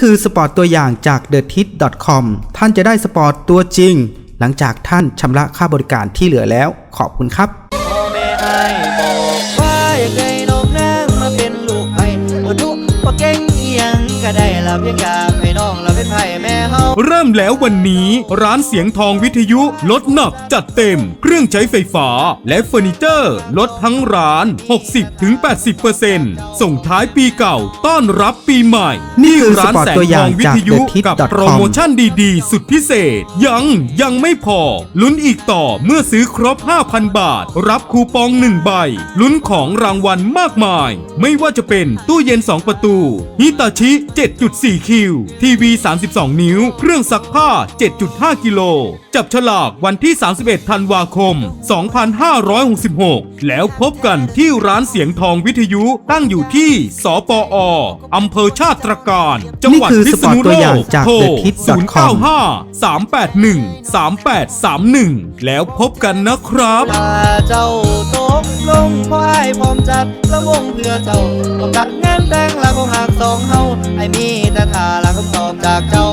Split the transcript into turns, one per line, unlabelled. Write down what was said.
คือสปอร์ตตัวอย่างจาก t h e t i t c o m ท่านจะได้สปอร์ตตัวจริง หลังจากท่านชำระค่าบริการที่เหลือแล้ว ขอบคุณครับ
ก็ได้ลูกไผ่บ่ดุบ่เก่งอีหยังก็ได้ละเพียงอยากให้น้องละเป็นไผ่แม่เฮา
เริ่มแล้ววันนี้ร้านเสียงทองวิทยุลดหนักจัดเต็ม เครื่องใช้ไฟฟ้า และเฟอร์นิเจอร์ ลดทั้งร้าน 60-80%ส่งท้ายปีเก่าต้อนรับปีใหม่
นี่คือ
ร้าน
สปอร์ต
แสง
ตัวอ
ท
ย่า
องงวิ
จาก
ทยุ
TheTip.com
กับโปรโมชั่นดีๆ สุดพิเศษ ยังยังไม่พอ ลุ้นอีกต่อเมื่อซื้อครบ 5,000 บาท รับคูปอง 1 ใบ ลุ้นของรางวัลมากมาย ไม่ว่าจะเป็นตู้เย็น 2 ประตูฮิตาชิ 7.4 คิว ทีวี 32 นิ้วเครื่องซักผ้า 7.5 กิโล จับฉลากวันที่ 31 ธันวาคม 2566 แล้วพบกันที่ร้านเสียงทองวิทยุตั้งอยู่ที่ สปออำเภอชาติตรการ จังหวัด
นี่คือ
พิษณุ
สปอร์ตตั
โล
วอย่าง
ก
จาก
โทร
TheTip.com
095 381 3831 แล้วพบกันนะครับ
ถ้าเจ้าตกลงพอให้พร้อมจัดละวงเพื่อเจ้าต้องจัดงานแต่งละคงหักสองเฮาไอ้มีแต่ทาละคำตอบจากเจ้า